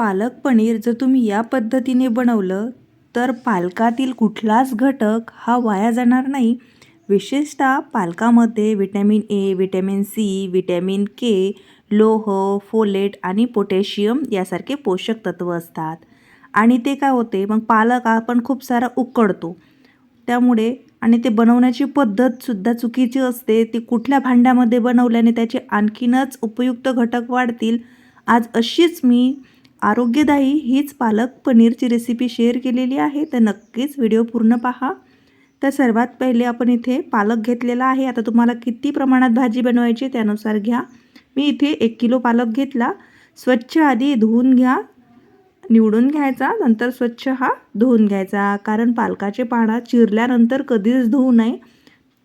पालक पनीर जर तुम्ही या पद्धतीने बनवलं तर पालकातील कुठलाच घटक हा वाया जाणार नाही. विशेषतः पालकामध्ये vitamin A vitamin C vitamin K लोह फोलेट आणि पोटॅशियम यासारखे पोषक तत्व असतात. आणि ते काय होते? मग पालक आपण खूप सारा उकडतो. त्यामुळे आणि ते बनवण्याची पद्धतसुद्धा चुकीची असते. ती कुठल्या भांड्यामध्ये बनवल्याने त्याचे आणखीनच उपयुक्त घटक वाढतील. आज अशीच मी आरोग्यदायी हीच पालक पनीरची रेसिपी शेअर केलेली आहे. तर नक्कीच व्हिडिओ पूर्ण पहा. तर सर्वात पहिले आपण इथे पालक घेतलेला आहे. आता तुम्हाला किती प्रमाणात भाजी बनवायची त्यानुसार घ्या. मी इथे एक किलो पालक घेतला. स्वच्छ आधी धुवून घ्या. निवडून घ्यायचा. नंतर स्वच्छ हा धुवून घ्यायचा. कारण पालकाचे पानं चिरल्यानंतर कधीच धुवू नये.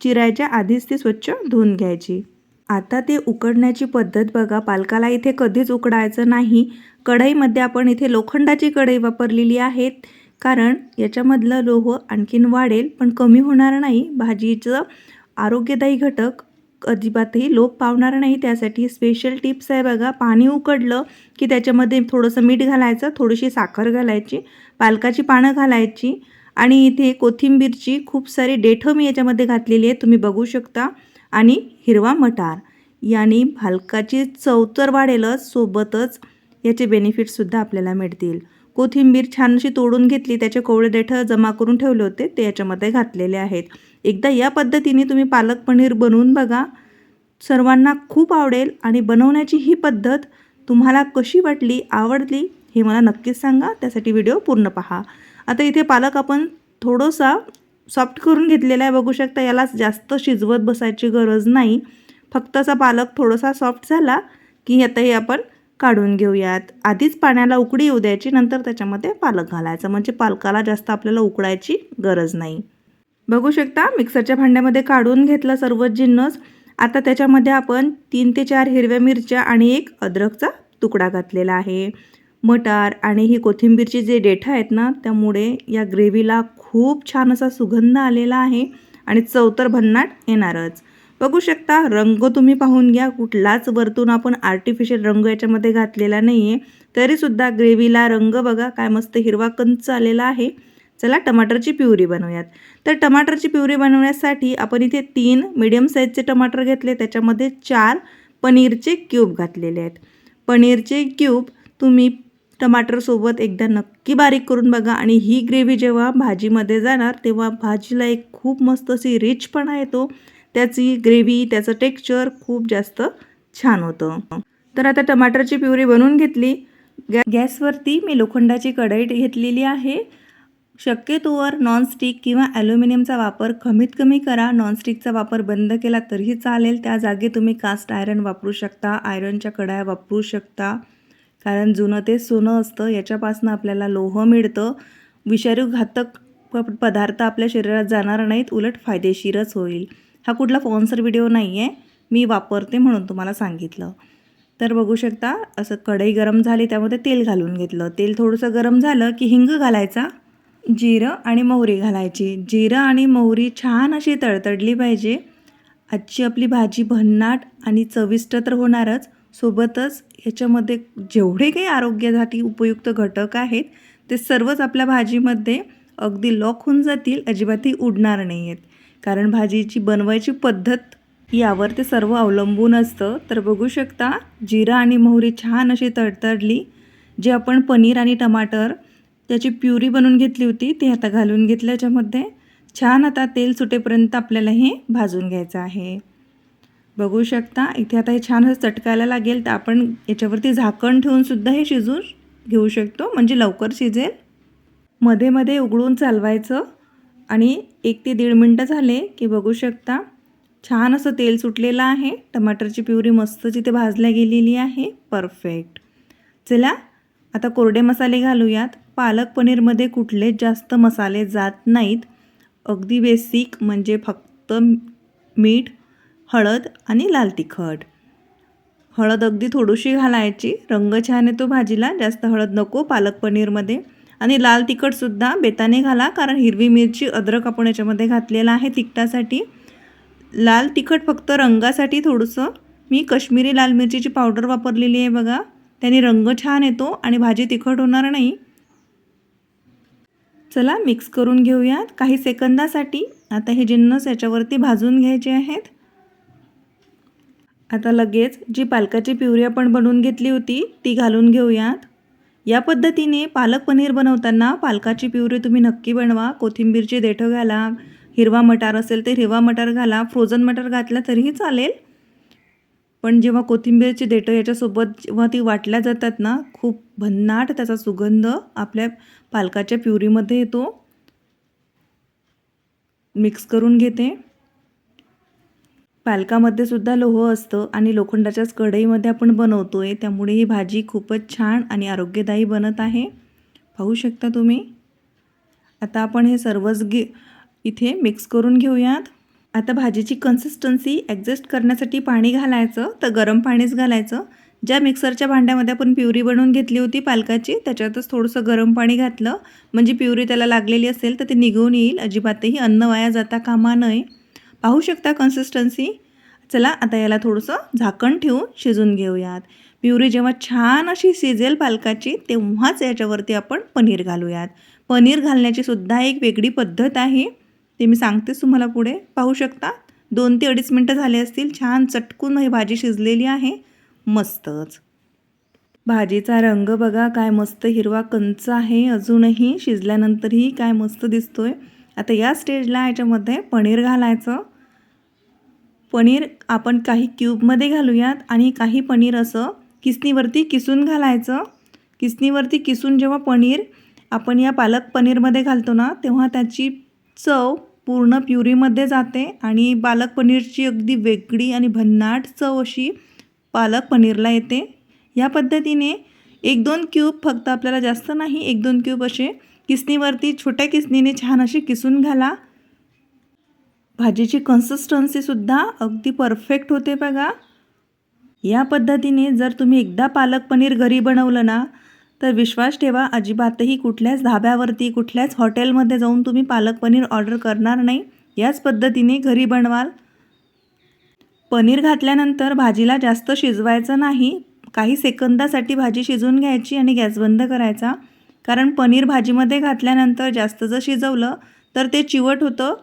चिरायच्या आधीच ती स्वच्छ धुवून घ्यायची. आता ते उकडण्याची पद्धत बघा. पालकाला इथे कधीच उकडायचं नाही. कढईमध्ये आपण इथे लोखंडाची कढई वापरलेली आहे कारण याच्यामधलं लोह आणखीन वाढेल पण कमी होणार नाही. भाजीचं आरोग्यदायी घटक अजिबातही लोप पावणार नाही. त्यासाठी स्पेशल टिप्स आहे बघा. पाणी उकडलं की त्याच्यामध्ये थोडंसं मीठ घालायचं थोडीशी साखर घालायची पालकाची पानं घालायची आणि इथे कोथिंबीरची खूप सारी डेठं मी याच्यामध्ये घातलेली आहे तुम्ही बघू शकता. आणि हिरवा मटार. याने भालकाची चव तर वाढेलच सोबतच याचे बेनिफिटसुद्धा आपल्याला मिळतील. कोथिंबीर छान अशी तोडून घेतली त्याचे कोवळे देठं जमा करून ठेवले होते ते याच्यामध्ये घातलेले आहेत. एकदा या पद्धतीने तुम्ही पालक पनीर बनवून बघा. सर्वांना खूप आवडेल आणि बनवण्याची ही पद्धत तुम्हाला कशी वाटली आवडली हे मला नक्कीच सांगा. त्यासाठी व्हिडिओ पूर्ण पहा. आता इथे पालक आपण थोडंसा सॉफ्ट करून घेतलेला आहे बघू शकता याला जास्त शिजवत बसायची गरज नाही. फक्त असा पालक थोडासा सॉफ्ट झाला की आता हे आपण काढून घेऊयात. आधीच पाण्याला उकडी येऊ द्यायची नंतर त्याच्यामध्ये पालक घालायचं. म्हणजे पालकाला जास्त आपल्याला उकडायची गरज नाही. बघू शकता मिक्सरच्या भांड्यामध्ये काढून घेतला सर्व जिन्नस. आता त्याच्यामध्ये आपण तीन ते चार हिरव्या मिरच्या आणि एक अद्रकचा तुकडा घातलेला आहे. मटार आणि ही कोथिंबीरची जे डेठा आहेत ना त्यामुळे या ग्रेव्हीला खूप छान असा सुगंध आलेला आहे आणि चवतर भन्नाट येणारच. बघू शकता रंग तुम्ही पाहून घ्या. कुठलाच वरतून आपण आर्टिफिशियल रंग याच्यामध्ये घातलेला नाही आहे तरीसुद्धा ग्रेव्हीला रंग बघा काय मस्त हिरवा कंच आलेला आहे. चला टमाटरची प्युरी बनवूयात. तर टमाटरची प्युरी बनवण्यासाठी आपण इथे तीन मिडियम साईजचे टमाटर घेतले. त्याच्यामध्ये चार पनीरचे क्यूब घातलेले आहेत. पनीरचे क्यूब तुम्ही टमाटरसोबत एकदा नक्की बारीक करून बघा. आणि ही ग्रेव्ही जेव्हा भाजीमध्ये जाणार तेव्हा भाजीला एक खूप मस्त अशी रिचपणा येतो. त्याची ग्रेव्ही त्याचं टेक्स्चर खूप जास्त छान होतं. तर आता टमाटरची प्युरी बनवून घेतली. गॅ गॅसवरती मी लोखंडाची कढई घेतलेली आहे. शक्यतोवर नॉनस्टिक किंवा ॲल्युमिनियमचा वापर कमीत कमी करा. नॉनस्टिकचा वापर बंद केला तरीही चालेल. त्या जागी तुम्ही कास्ट आयरन वापरू शकता. आयरनच्या कढाया वापरू शकता. कारण जुनं ते सोनं असतं. याच्यापासून आपल्याला लोह मिळतं. विषारी घातक प पदार्थ आपल्या शरीरात जाणार नाहीत. उलट फायदेशीरच होईल. हा कुठला स्पॉन्सर व्हिडिओ नाही आहे मी वापरते म्हणून तुम्हाला सांगितलं. तर बघू शकता असं कढई गरम झाली त्यामध्ये तेल घालून घेतलं. तेल थोडंसं गरम झालं की हिंग घालायचा जिरं आणि मोहरी घालायची. जिरं आणि मोहरी छान अशी तळतडली पाहिजे. आजची आपली भाजी भन्नाट आणि चविष्ट तर होणारच. सोबतच याच्यामध्ये जेवढे काही आरोग्यासाठी उपयुक्त घटक आहेत ते सर्वच आपल्या भाजीमध्ये अगदी लॉक होऊन जातील अजिबातही उडणार नाही आहेत कारण भाजीची बनवायची पद्धत यावर ते सर्व अवलंबून असतं. तर बघू शकता जिरा आणि मोहरी छान अशी तडतडली. जे आपण पनीर आणि टमाटर त्याची प्युरी बनवून घेतली होती ती आता घालून घेतल्याच्यामध्ये छान आता तेल सुटेपर्यंत आपल्याला हे भाजून घ्यायचं आहे. बघू शकता इथे आता हे छान असं चटकायला लागेल तर आपण याच्यावरती झाकण ठेवूनसुद्धा हे शिजून घेऊ शकतो म्हणजे लवकर शिजेल. मध्ये मध्ये उघडून चालवायचं. आणि एक ते दीड मिनटं झाले की बघू शकता छान असं तेल सुटलेलं आहे. टमाटरची प्युरी मस्त जिथे भाजल्या गेलेली आहे. परफेक्ट. चला आता कोरडे मसाले घालूयात. पालक पनीरमध्ये कुठलेच जास्त मसाले जात नाहीत. अगदी बेसिक म्हणजे फक्त मीठ हळद आणि लाल तिखट. हळद अगदी थोडीशी घालायची. रंग छान येतो भाजीला. जास्त हळद नको पालक पनीरमध्ये. आणि लाल तिखटसुद्धा बेताने घाला कारण हिरवी मिरची अद्रक आपण याच्यामध्ये घातलेला आहे तिखटासाठी. लाल तिखट फक्त रंगासाठी थोडंसं. मी कश्मीरी लाल मिरचीची पावडर वापरलेली आहे बघा. त्याने रंग छान येतो आणि भाजी तिखट होणार नाही. चला मिक्स करून घेऊयात. काही सेकंदासाठी. आता हे जिन्नस याच्यावरती भाजून घ्यायचे आहेत. आता लगेच जी पालकाची प्युरी आपण बनवून घेतली होती ती घालून घेऊयात. या पद्धतीने पालक पनीर बनवताना पालकाची प्युरी तुम्ही नक्की बनवा. कोथिंबीरची देठं घाला. हिरवा मटार असेल तर हिरवा मटार घाला. फ्रोझन मटार घातला तरीही चालेल. पण जेव्हा कोथिंबीरची देठं याच्यासोबत जेव्हा ती वाटल्या जातात ना खूप भन्नाट त्याचा सुगंध आपल्या पालकाच्या प्युरीमध्ये येतो. मिक्स करून घेते. पालकामध्ये सुद्धा लोह असतं आणि लोखंडाच्याच कढईमध्ये आपण बनवतो आहे त्यामुळे ही भाजी खूपच छान आणि आरोग्यदायी बनत आहे. पाहू शकता तुम्ही? आता आपण हे सर्वच घे इथे मिक्स करून घेऊयात. आता भाजीची कन्सिस्टन्सी ॲडजस्ट करण्यासाठी पाणी घालायचं तर गरम पाणीच घालायचं. ज्या मिक्सरच्या भांड्यामध्ये आपण प्युरी बनवून घेतली होती पालकाची त्याच्यातच थोडंसं गरम पाणी घातलं. म्हणजे प्युरी त्याला लागलेली असेल तर ते निघून येईल. अजिबातही अन्न वाया जाता कामा नये. पाहू शकता कन्सिस्टन्सी चला आता याला थोडंसं झाकण ठेवून शिजून घेऊयात. प्युरी जेव्हा छान अशी शिजेल पालकाची तेव्हाच याच्यावरती आपण पनीर घालूयात. पनीर घालण्याची सुद्धा एक वेगळी पद्धत आहे. ते मी सांगतेच तुम्हाला पुढे. पाहू शकता दोन ते अडीच मिनटं झाले असतील. छान चटकून ही भाजी शिजलेली आहे. मस्तच. भाजीचा रंग बघा काय मस्त हिरवा कंच आहे. अजूनही शिजल्यानंतरही काय मस्त दिसतोय. आता या स्टेजला याच्यामध्ये पनीर घालायचं. पनीर आपण काही क्यूबमध्ये घालूयात आणि काही पनीर असं किसनीवरती किसून घालायचं. किसनीवरती किसून जेव्हा पनीर आपण या पालक पनीरमध्ये घालतो ना तेव्हा त्याची चव पूर्ण प्युरीमध्ये जाते आणि पालक पनीरची अगदी वेगळी आणि भन्नाट चव अशी पालक पनीरला येते. या पद्धतीने एक दोन क्यूब फक्त आपल्याला जास्त नाही एक दोन क्यूब असे किसनीवरती छोट्या किसनीने छान असे किसून घाला. भाजीची कन्सिस्टन्सीसुद्धा अगदी परफेक्ट होते बघा. या पद्धतीने जर तुम्ही एकदा पालक पनीर घरी बनवलं ना तर विश्वास ठेवा अजिबातही कुठल्याच धाब्यावरती कुठल्याच हॉटेलमध्ये जाऊन तुम्ही पालक पनीर ऑर्डर करणार नाही. याच पद्धतीने घरी बनवाल. पनीर घातल्यानंतर भाजीला जास्त शिजवायचं नाही. काही सेकंदासाठी भाजी शिजवून घ्यायची आणि गॅस बंद करायचा. कारण पनीर भाजीमध्ये घातल्यानंतर जास्त जर शिजवलं तर ते चिवट होतं.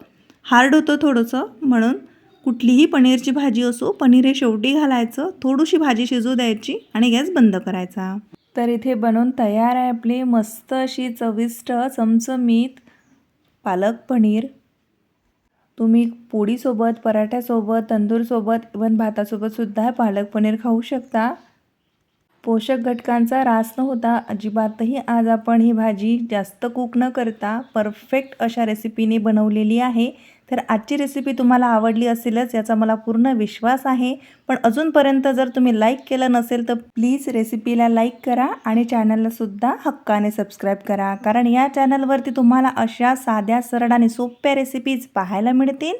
हार्ड होतं थोडंसं म्हणून कुठलीही पनीरची भाजी असो पनीर हे शेवटी घालायचं थोडीशी भाजी शिजू द्यायची आणि गॅस बंद करायचा. तर इथे बनवून तयार आहे आपली मस्त अशी चविष्ट चमचमीत पालक पनीर. तुम्ही पोळीसोबत पराठ्यासोबत तंदूरसोबत इवन भातासोबतसुद्धा पालक पनीर खाऊ शकता. पोषक घटकांचा रास न होता अजिबातही आज आपण ही भाजी जास्त कुक न करता परफेक्ट अशा रेसिपीने बनवलेली आहे. तर आजची रेसिपी तुम्हाला आवडली असेलच याचा मला पूर्ण विश्वास आहे. पण अजूनपर्यंत जर तुम्ही लाईक केलं नसेल तर प्लीज रेसिपीला लाईक करा आणि चॅनललासुद्धा हक्काने सबस्क्राईब करा. कारण या चॅनलवरती तुम्हाला अशा साध्या सरळ आणि सोप्या रेसिपीज पाहायला मिळतील.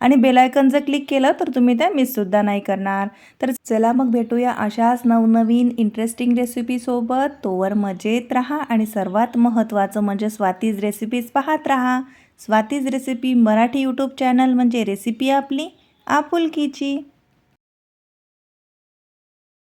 आणि बेलायकन जर क्लिक केलं तर तुम्ही त्या मिससुद्धा नाही करणार. तर चला मग भेटूया अशाच नवनवीन इंटरेस्टिंग रेसिपीसोबत तोवर मजेत राहा आणि सर्वात महत्त्वाचं म्हणजे स्वातीज रेसिपीज पाहत राहा. Swati's recipe Marathi YouTube channel म्हणजे रेसिपी आपली आपुलकीची.